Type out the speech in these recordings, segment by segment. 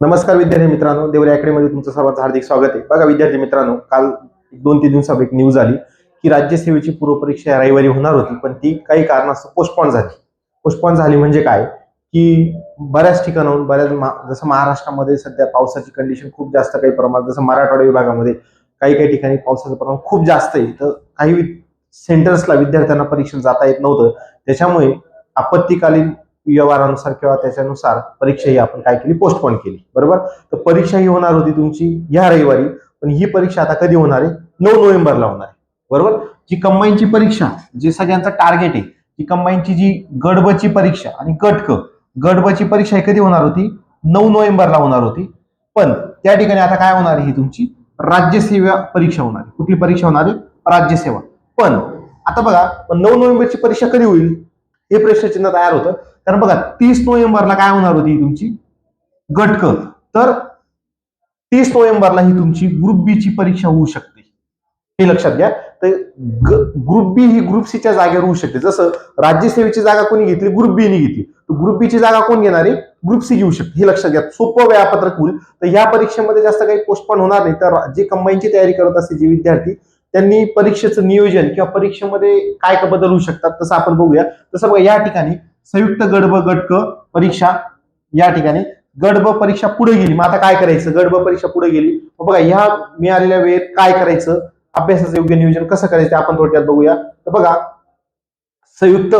नमस्कार विद्यार्थी मित्रांनो देवरे अकॅडमीमध्ये तुमचं सर्वांचं हार्दिक स्वागत आहे. बघा विद्यार्थी मित्रांनो काल एक दोन तीन दिवसापूर्वी एक न्यूज आली की राज्यसेवेची पूर्वपरीक्षा रविवारी होणार होती पण ती काही कारणास्तव पोस्टपॉन झाली. पोस्टपॉन झाली म्हणजे काय? की बऱ्याच ठिकाणाहून बऱ्याच मा- जसं महाराष्ट्रामध्ये सध्या पावसाची कंडिशन खूप जास्त काही प्रमाणात जसं मराठवाडा विभागामध्ये काही काही ठिकाणी पावसाचं प्रमाण खूप जास्त आहे. तर काही वि- सेंटर्सला विद्यार्थ्यांना परीक्षण जाता येत नव्हतं. त्याच्यामुळे आपत्तीकालीन व्यवहारानुसार किंवा त्याच्यानुसार परीक्षा ही आपण काय केली? पोस्टपोन केली. बरोबर? तर परीक्षा ही होणार होती तुमची या रविवारी पण ही परीक्षा आता कधी होणार आहे? नऊ नोव्हेंबरला होणार आहे. बरोबर? जी कंबाईनची परीक्षा जी सगळ्यांचं टार्गेट आहे ती कंबाईनची जी गडबची परीक्षा आणि गटक गडबची परीक्षा ही कधी होणार होती? नऊ नोव्हेंबरला होणार होती. पण त्या ठिकाणी आता काय होणार आहे ही तुमची? राज्यसेवा परीक्षा होणार आहे. कुठली परीक्षा होणार आहे? राज्यसेवा पण आता बघा नऊ नोव्हेंबरची परीक्षा कधी होईल? हे प्रश्नचिन्ह तयार होतं. कारण बघा तीस नोव्हेंबरला काय होणार होती ही तुमची? गटक तर तीस नोव्हेंबरला ही तुमची ग्रुप बी ची परीक्षा होऊ शकते. हे लक्षात घ्या. तर ग्रुप बी ही ग्रुप सीच्या जागेवर होऊ शकते. जसं राज्यसेवेची जागा कोणी घेतली ग्रुप बी ने घेतली. तर ग्रुप बी ची जागा कोण घेणार? आहे ग्रुप सी घेऊ शकते. हे लक्षात घ्या. सोपं वेळापत्रक होईल. तर या परीक्षेमध्ये जास्त काही पोस्टपोन होणार नाही. तर जे कंबाईनची तयारी करत असते जे विद्यार्थी त्यांनी परीक्षेचं नियोजन किंवा परीक्षेमध्ये काय काय बदल होऊ शकतात तसं आपण बघूया. तसं बघा या ठिकाणी संयुक्त गडब गटक परीक्षा या ठिकाणी. गडब परीक्षा पुढे गेली. मग आता काय करायचं? गडब परीक्षा पुढे गेली. मग बघा ह्या मिळालेल्या वेळेत काय करायचं? अभ्यासाचं योग्य नियोजन कसं करायचं आपण थोडक्यात बघूया. तर बघा संयुक्त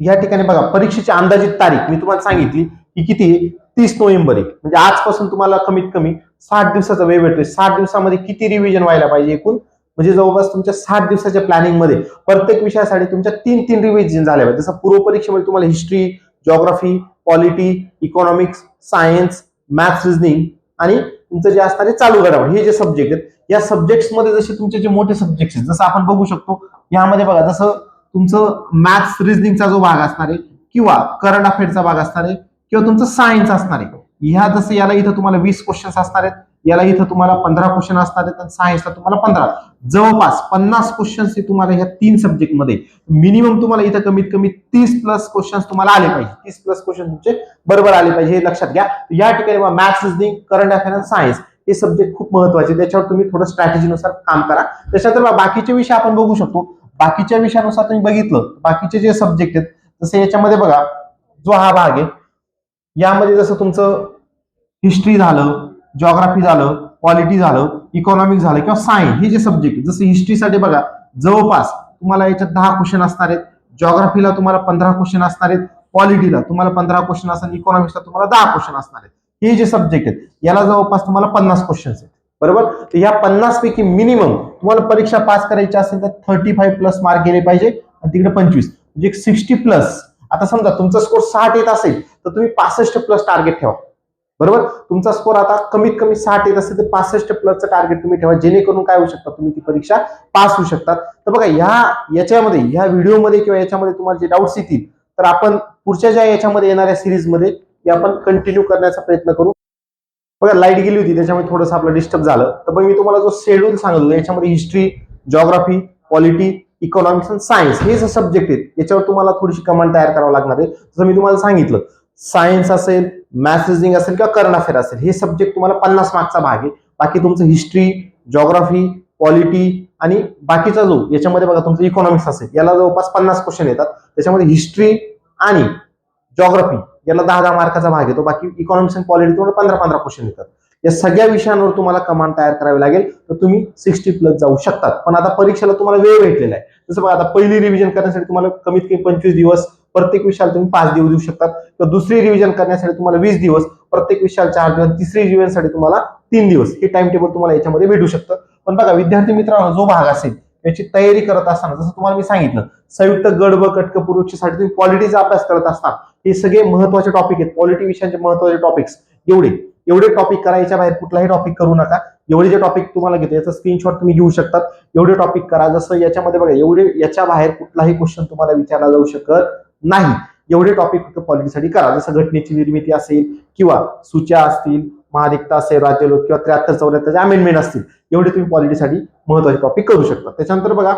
या ठिकाणी बघा परीक्षेची अंदाजित तारीख. मी तुम्हाला सांगितली की किती? तीस नोव्हेंबर आहे म्हणजे आजपासून तुम्हाला कमीत कमी साठ दिवसाचा वेळ भेटतोय. साठ दिवसामध्ये किती रिव्हिजन व्हायला पाहिजे एकूण? म्हणजे जवळपास तुमच्या साठ दिवसाच्या प्लॅनिंगमध्ये प्रत्येक विषयासाठी तुमच्या तीन तीन रिव्हिजन झाल्या पाहिजे. जसं पूर्व परीक्षेमध्ये तुम्हाला history geography polity economics science maths reasoning आणि तुमचं जे असणारे चालू घडामोडी. हे जे सब्जेक्ट आहेत या सब्जेक्ट्समध्ये जसे तुमचे जे मोठे सब्जेक्ट आहेत जसं आपण बघू शकतो यामध्ये बघा जसं तुमचं मॅथ्स रिजनिंगचा जो भाग असणार आहे किंवा करंट अफेअरचा भाग असणार आहे किंवा तुमचं सायन्स असणार आहे ह्या जसं याला इथं तुम्हाला वीस क्वेश्चन्स असणार आहेत याला इथं तुम्हाला पंधरा क्वेश्चन असणार आहेत आणि सायन्सला तुम्हाला पंधरा. जवळपास पन्नास क्वेश्चन्स हे तुम्हाला ह्या तीन सब्जेक्टमध्ये मिनिमम तुम्हाला इथं कमीत कमी तीस प्लस क्वेश्चन्स तुम्हाला आले पाहिजे. तीस प्लस क्वेश्चन तुमचे बरोबर आले पाहिजे. हे लक्षात घ्या. या ठिकाणी मॅथ्स रिझनिंग करंट अफेअर आणि सायन्स हे सब्जेक्ट खूप महत्त्वाचे त्याच्यावर तुम्ही थोडं स्ट्रॅटेजीनुसार काम करा. त्याच्यानंतर बाकीचे विषय आपण बघू शकतो. बाकीच्या विषयानुसार तुम्ही बघितलं. बाकीचे जे सब्जेक्ट आहेत जसे याच्यामध्ये बघा जो हा भाग आहे यामध्ये जसं तुमचं हिस्ट्री झालं जॉग्राफी झालं पॉलिटी झालं इकॉनॉमिक झालं किंवा सायन्स हे जे सब्जेक्ट जसं हिस्ट्रीसाठी बघा जवळपास तुम्हाला याच्यात दहा क्वेश्चन असणार आहेत. जॉग्राफीला तुम्हाला पंधरा क्वेश्चन असणार आहेत. पॉलिटीला तुम्हाला पंधरा क्वेश्चन असणार इकॉनॉमिक्सला तुम्हाला दहा क्वेश्चन असणार आहेत. हे जे सब्जेक्ट आहेत याला जवळपास तुम्हाला पन्नास क्वेश्चन आहेत. बरोबर? तर या पन्नास पैकी मिनिमम तुम्हाला परीक्षा पास करायची असेल तर थर्टी फाईव्ह प्लस मार्क गेले पाहिजे आणि तिकडे पंचवीस. म्हणजे सिक्स्टी प्लस आता समजा तुमचा स्कोर साठ येत असेल तर तुम्ही पासष्ट प्लस टार्गेट ठेवा. बरोबर? तुमचा स्कोर आता कमीत कमी साठ येत असेल तर पासष्ट प्लसचं टार्गेट तुम्ही ठेवा. जेणेकरून काय होऊ शकता? तुम्ही ती परीक्षा पास होऊ शकतात. तर बघा ह्या याच्यामध्ये ह्या व्हिडिओमध्ये किंवा याच्यामध्ये तुम्हाला जे डाऊट्स येतील तर आपण पुढच्या ज्या याच्यामध्ये येणाऱ्या सिरीजमध्ये आपण कंटिन्यू करण्याचा प्रयत्न करू. बघा लाइट गेली होती त्याच्यामुळे थोडंसं आपलं डिस्टर्ब झालं. तर मग मी तुम्हाला जो शेड्यूल सांगितलं याच्यामध्ये हिस्ट्री जॉग्राफी पॉलिटी इकॉनॉमिक्स आणि सायन्स हे जे सब्जेक्ट आहेत याच्यावर तुम्हाला थोडीशी कमांड तयार करावं लागणार आहे. जसं मी तुम्हाला सांगितलं सायन्स असेल मॅसेजिंग असेल किंवा करंट अफेअर असेल हे सब्जेक्ट तुम्हाला पन्नास मार्कचा भाग आहे. बाकी तुमचं हिस्ट्री जॉग्राफी पॉलिटी आणि बाकीचा जो याच्यामध्ये बघा तुमचं इकॉनॉमिक्स असेल याला जवळपास पन्नास क्वेश्चन येतात. त्याच्यामध्ये हिस्ट्री आणि जॉग्राफी याला दहा दहा मार्काचा भाग येतो. बाकी इकॉनॉमिक्स आणि पॉलिटी तुम्हाला पंधरा पंधरा क्वेश्चन येतात. या सगळ्या विषयांवर तुम्हाला कमांड तयार करावी लागेल तर तुम्ही सिक्स्टी प्लस जाऊ शकतात. पण आता परीक्षेला तुम्हाला वेळ भेटलेला आहे. जसं बघा आता पहिली रिव्हिजन करण्यासाठी तुम्हाला कमीत कमी पंचवीस दिवस प्रत्येक विषयाला तुम्ही पाच दिवस देऊ शकतात. किंवा दुसरी रिव्हिजन करण्यासाठी तुम्हाला वीस दिवस प्रत्येक विषयाला चार दिवस तिसरी रिव्हिजनसाठी तुम्हाला तीन दिवस. हे टाइम टेबल तुम्हाला याच्यामध्ये भेटू शकतं. पण बघा विद्यार्थी मित्रांनो जो भाग असेल याची तयारी करत असताना जसं तुम्हाला मी सांगितलं संयुक्त गड व कटक पूर्वीसाठी तुम्ही पॉलिटीचा अभ्यास करत असता. हे सगळे महत्त्वाचे टॉपिक आहेत. पॉलिटी विषयांचे महत्त्वाचे टॉपिक्स एवढे. एवढे टॉपिक करा याच्या बाहेर कुठलाही टॉपिक करू नका. एवढे जे टॉपिक तुम्हाला घेतो याचा स्क्रीनशॉट तुम्ही घेऊ शकतात. एवढे टॉपिक करा. जसं याच्यामध्ये बघा एवढे याच्या बाहेर कुठलाही क्वेश्चन तुम्हाला विचारला जाऊ शकत नाही. एवढे टॉपिक फक्त पॉलिटीसाठी करा. जसं घटनेची निर्मिती असेल किंवा सूच्या असतील महाधिकता असेल राज्यलोक किंवा त्र्याहत्तर चौऱ्याहत्तरचे अमेंडमेंट असतील एवढे तुम्ही पॉलिटीसाठी महत्त्वाचे टॉपिक करू शकता. त्याच्यानंतर बघा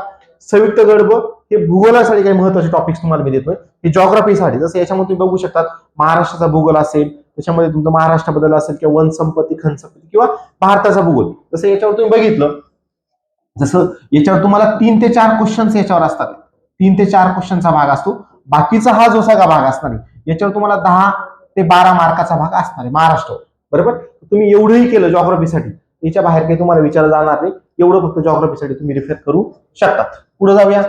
संयुक्त गडब हे भूगोलासाठी काही महत्त्वाचे टॉपिक्स तुम्हाला मी देतोय. हे जॉग्राफीसाठी जसं याच्यामध्ये तुम्ही बघू शकतात महाराष्ट्राचा भूगोल असेल त्याच्यामध्ये तुमचं महाराष्ट्राबद्दल असेल किंवा वन संपत्ती खन संपत्ती किंवा भारताचा भूगोल. जसं याच्यावर तुम्ही बघितलं जसं याच्यावर तुम्हाला तीन ते चार क्वेश्चन्स याच्यावर असतात. तीन ते चार क्वेश्चनचा भाग असतो. बाकीचा हा जो सगळा भाग असणार आहे याच्यावर तुम्हाला दहा ते बारा मार्काचा भाग असणार आहे महाराष्ट्र. बरोबर? तुम्ही एवढंही केलं जॉग्राफीसाठी याच्या बाहेर काही तुम्हाला विचारलं जाणार नाही. एवढं फक्त जॉग्राफीसाठी तुम्ही रिफेर करू शकतात. पुढे जाऊया.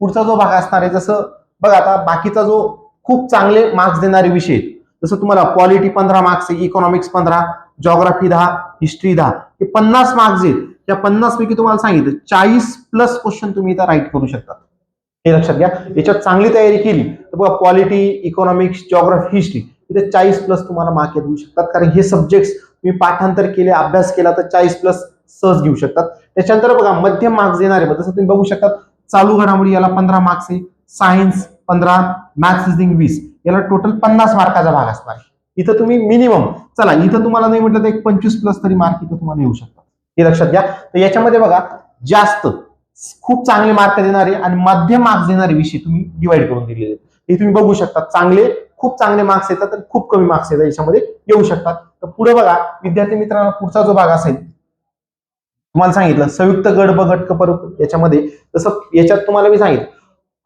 पुढचा जो भाग असणार आहे जसं बघा आता बाकीचा जो खूप चांगले मार्क्स देणारे विषय आहेत जसं तुम्हाला पॉलिटी पंधरा मार्क्स आहे इकॉनॉमिक्स पंधरा जॉग्राफी दहा हिस्ट्री दहा हे पन्नास मार्क्स आहेत. त्या पन्नास पैकी तुम्हाला सांगितलं चाळीस प्लस क्वेश्चन तुम्ही इथं राईट करू शकता हे लक्षात घ्या. याच्यात चांगली तयारी केली. तर बघा क्वालिटी इकॉनॉमिक्स जॉग्राफी हिस्ट्री इथे चाळीस प्लस तुम्हाला मार्क येऊ शकतात. कारण हे सब्जेक्ट्स तुम्ही पाठांतर केले अभ्यास केला तर चाळीस प्लस सहज घेऊ शकतात. त्याच्यानंतर बघा मध्यम मार्क्स देणारे जसं तुम्ही बघू शकतात चालू घडामोडी याला पंधरा मार्क्स आहे. सायन्स पंधरा मॅथ्स रिझनिंग वीस. याला टोटल पन्नास मार्काचा भाग असणार इथं तुम्ही मिनिमम चला इथं तुम्हाला नाही म्हटलं तर एक पंचवीस प्लस तरी मार्क इथं तुम्हाला येऊ शकतात. हे लक्षात घ्या. तर याच्यामध्ये बघा जास्त खूप चांगले मार्क देणारे आणि मध्यम मार्क्स देणारे विषय तुम्ही डिवाइड करून दिलेले आहेत. हे तुम्ही बघू शकता चांगले खूप चांगले मार्क्स येतात आणि खूप कमी मार्क्स येतात. याच्यामध्ये येऊ शकतात. तर पुढे बघा विद्यार्थी मित्रांनो पुढचा जो भाग असेल तुम्हाला सांगितलं संयुक्त गट ब गट क पर- याच्यामध्ये. जसं याच्यात तुम्हाला मी सांगितलं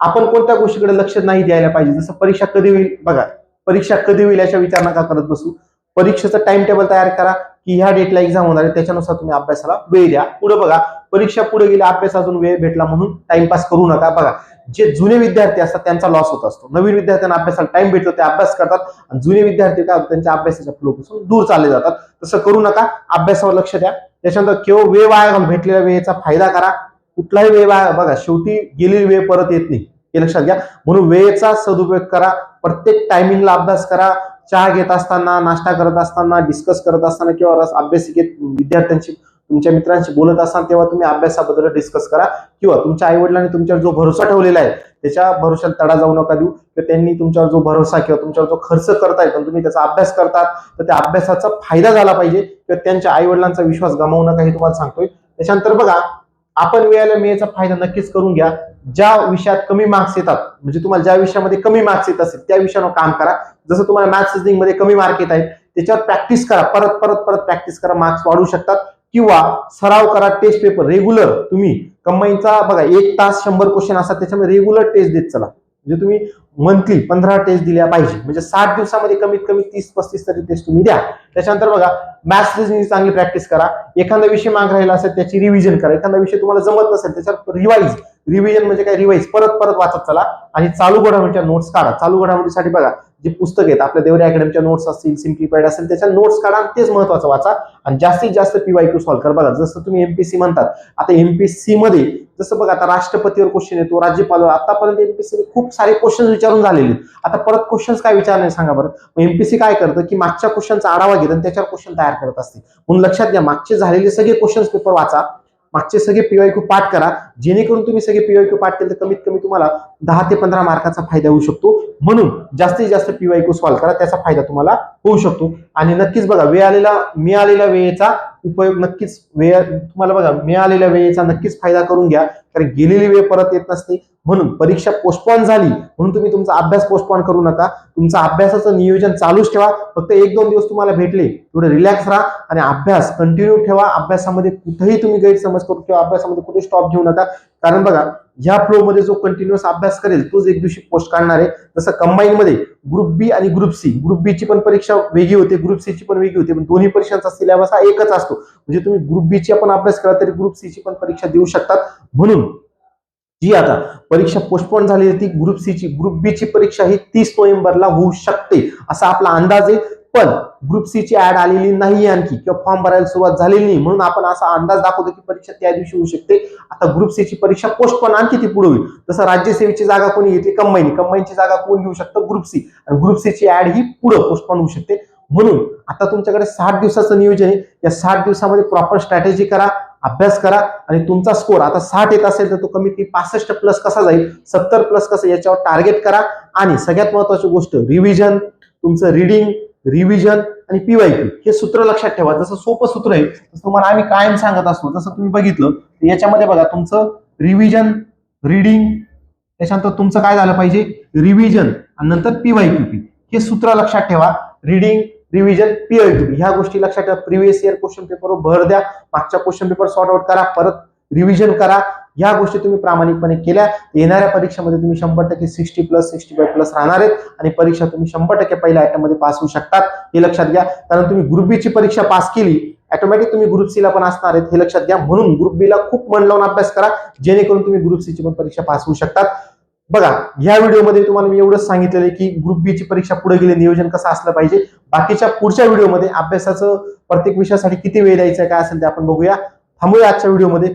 आपण कोणत्या गोष्टीकडे लक्ष नाही द्यायला पाहिजे? जसं परीक्षा कधी होईल? बघा परीक्षा कधी होईल याच्या विचार नका करत बसू? परीक्षेचं टाइम टेबल तयार करा. की ह्या डेटला एक्झाम होणार आहे त्याच्यानुसार तुम्ही अभ्यासाला वेळ द्या. पुढे बघा परीक्षा पुढे गेली अभ्यास अजून वेळ भेटला म्हणून टाइमपास करू नका. बघा जे जुने विद्यार्थी असतात त्यांचा लॉस होत असतो. नवीन विद्यार्थ्यांना अभ्यासाला टाइम भेटतो ते अभ्यास करतात. आणि जुने विद्यार्थी काय त्यांच्या अभ्यासाच्या फ्लो पासून दूर चालले जातात. तसं करू नका अभ्यासावर लक्ष द्या. त्याच्यानंतर केवळ वेळ वाया घालून भेटलेल्या वेळेचा फायदा करा. कुठलाही वेळ वाया बघा शेवटी गेलेली वेळ परत येत नाही. हे लक्षात घ्या. म्हणून वेळेचा सदुपयोग करा. प्रत्येक टायमिंगला अभ्यास करा. चहा घेत असताना नाश्ता करत असताना डिस्कस करत असताना किंवा रस अभ्यासिकेत विद्यार्थ्यांशी तुमच्या मित्रांशी बोलत असाल तेव्हा तुम्ही अभ्यासाबद्दल डिस्कस करा. किंवा तुमच्या आई वडिलांनी तुमच्यावर जो भरोसा ठेवलेला आहे त्याच्या भरोशाला तडा जाऊ नका देऊ. किंवा त्यांनी तुमच्यावर जो भरोसा किंवा तुमच्यावर जो खर्च करताय पण तुम्ही त्याचा अभ्यास करतात तर त्या अभ्यासाचा फायदा झाला पाहिजे. किंवा त्यांच्या आई वडिलांचा विश्वास गमावू नका हे तुम्हाला सांगतोय. त्याच्यानंतर बघा आपण वेळेला मेचा फायदा नक्कीच करून घ्या. ज्या विषयात कमी मार्क्स येतात म्हणजे तुम्हाला ज्या विषयामध्ये कमी मार्क्स येत असेल त्या विषयावर काम करा. जसं तुम्हाला मॅथ्स रिजनिंगमध्ये कमी मार्क येत आहेत त्याच्यावर प्रॅक्टिस करा. परत परत परत प्रॅक्टिस करा मार्क्स वाढू शकतात. किंवा सराव करा टेस्ट पेपर रेग्युलर तुम्ही कंबाईनचा बघा एक तास शंभर क्वेश्चन असतात त्याच्यामध्ये रेग्युलर टेस्ट देत चला. म्हणजे तुम्ही मंथली पंधरा टेस्ट दिल्या पाहिजे. म्हणजे साठ दिवसामध्ये कमीत कमी तीस पस्तीस तरी टेस्ट तुम्ही द्या. त्याच्यानंतर बघा मॅथ्स रिजनिंग चांगली प्रॅक्टिस करा. एखादा विषय माग राहिला असेल त्याची रिव्हिजन करा. एखादा विषय तुम्हाला जमत नसेल त्याच्यावर रिवाईज रिव्हिजन म्हणजे काय? रिवाईज परत परत वाचत चला. आणि चालू घडामोडीच्या नोट्स काढा. चालू घडामोडीसाठी बघा जे पुस्तक आहेत आपल्या देवरी अकॅडमीच्या नोट्स असतील सिम्प्लिफाईड असेल त्याच्या नोट्स काढा आणि तेच महत्वाचं वाचा. आणि जास्तीत जास्त पीवाय क्यू सॉल्व्ह कर. बघा जसं तुम्ही एमपीसी म्हणतात आता एमपीसी मध्ये जसं बघा आता राष्ट्रपतीवर क्वेश्चन येतो राज्यपालवर आतापर्यंत एमपीसी खूप सारे क्वेश्चन विचारून झालेले आहेत. आता परत क्वेश्चन्स काय विचारणे सांगा बरं? एमपीसी काय करतं की मागच्या क्वेश्चनचा आढावा घेत आणि त्याच्यावर क्वेश्चन तयार करत असते. म्हणून लक्षात घ्या मागचे झालेले सगळे क्वेश्चन्स पेपर वाचा. मागचे सगळे पीवाय क्यू पाठ करा. जेणेकरून तुम्ही सगळे पीवाय क्यू पाठ केले तर कमीत कमी तुम्हाला दहा ते पंधरा मार्काचा फायदा होऊ शकतो. म्हणून जास्तीत जास्त पीवाय क्यू सॉल्व्ह करा. त्याचा फायदा तुम्हाला होऊ शकतो. आणि नक्कीच बघा वेळ आलेला मिळालेल्या वेळेचा उपयोग नक्कीच वेळ तुम्हाला बघा मिळालेल्या वेळेचा नक्कीच फायदा करून घ्या. कारण गेलेली वेळ परत येत नसते. म्हणून परीक्षा पोस्टपॉन झाली म्हणून तुम्ही तुमचा अभ्यास पोस्टपॉन करू नका. तुमचा अभ्यासाचं नियोजन चालूच ठेवा. फक्त एक दोन दिवस तुम्हाला भेटले थोडे रिलॅक्स राहा आणि अभ्यास कंटिन्यू ठेवा. अभ्यासामध्ये कुठेही तुम्ही गैरसमज करू किंवा अभ्यासामध्ये कुठे स्टॉप घेऊ नका. कारण बघा ह्या फ्लो मध्ये जो कंटिन्युअस अभ्यास करेल तोच एक दिवशी पोस्ट काढणार आहे. तसं कंबाईन मध्ये ग्रुप बी आणि ग्रुप सी ग्रुप बी ची पण परीक्षा वेगळी होते ग्रुप सी ची पण वेगळी होते पण दोन्ही परीक्षांचा सिलेबस हा एकच असतो. म्हणजे तुम्ही ग्रुप बी ची आपण अभ्यास करा तरी ग्रुप सी ची पण परीक्षा देऊ शकतात. म्हणून जी आता परीक्षा पोस्टपोन झाली होती ती ग्रुप सी ची ग्रुप बी ची परीक्षा ही तीस नोव्हेंबरला होऊ शकते असा आपला अंदाज आहे. पण ग्रुप सी ची ऍड आलेली नाही आणखी किंवा फॉर्म भरायला सुरुवात झालेली नाही. म्हणून आपण असा अंदाज दाखवतो की परीक्षा त्या दिवशी होऊ शकते. आता ग्रुप सी ची परीक्षा पोस्टपोन आणखी ती पुढे होईल. तसं राज्यसेवेची जागा कोणी घेतली कंबाईन. कंबाईनची जागा कोण घेऊ शकतं? ग्रुप सी आणि ग्रुप सी ची ऍड ही पुढे पोस्टपोन होऊ शकते. म्हणून आता तुमच्याकडे साठ दिवसाचं नियोजन आहे. या साठ दिवसामध्ये प्रॉपर स्ट्रॅटेजी करा अभ्यास करा आणि तुमचा स्कोर आता साठ येत असेल तर तो कमीत कमी पासष्ट प्लस कसा जाईल? सत्तर प्लस कसं याच्यावर टार्गेट करा. आणि सगळ्यात महत्वाची गोष्ट रिव्हिजन तुमचं रिडिंग रिव्हिजन आणि पीवायपी हे सूत्र लक्षात ठेवा. जसं सोपं सूत्र आहे तसं तुम्हाला आम्ही कायम सांगत असतो. जसं तुम्ही बघितलं याच्यामध्ये बघा तुमचं रिव्हिजन रीडिंग त्याच्यानंतर तुमचं काय झालं पाहिजे? रिव्हिजन आणि नंतर पीवायपीपी क्यू पी हे सूत्र लक्षात ठेवा. रीडिंग रिव्हिजन पीवायपीपी क्यू ह्या गोष्टी लक्षात ठेवा. प्रिव्हियस इयर क्वेश्चन पेपरवर भर द्या. मागच्या क्वेश्चन पेपर सॉर्ट आउट करा. परत रिव्हिजन करा. ह्या गोष्टी तुम्ही प्रामाणिकपणे केल्या. येणाऱ्या परीक्षेमध्ये तुम्ही शंभर टक्के sixty plus sixty five plus राहणार आहेत. आणि परीक्षा तुम्ही शंभर टक्के पहिल्या अटेम्प्ट पास होऊ शकतात. हे लक्षात घ्या. कारण तुम्ही ग्रुप बीची परीक्षा पास केली ऑटोमॅटिक तुम्ही ग्रुप सीला पण असणार आहेत. हे लक्षात घ्या. म्हणून ग्रुप बीला खूप मन लावून अभ्यास करा. जेणेकरून तुम्ही ग्रुप सी ची पण परीक्षा पास होऊ शकतात. बघा ह्या व्हिडिओमध्ये तुम्हाला मी एवढंच सांगितलेलं आहे की ग्रुप बी ची परीक्षा पुढे गेली नियोजन कसं असलं पाहिजे. बाकीच्या पुढच्या व्हिडिओमध्ये अभ्यासाचं प्रत्येक विषयासाठी किती वेळ द्यायचा काय असेल ते आपण बघूया. थांबूया आजच्या व्हिडिओमध्ये.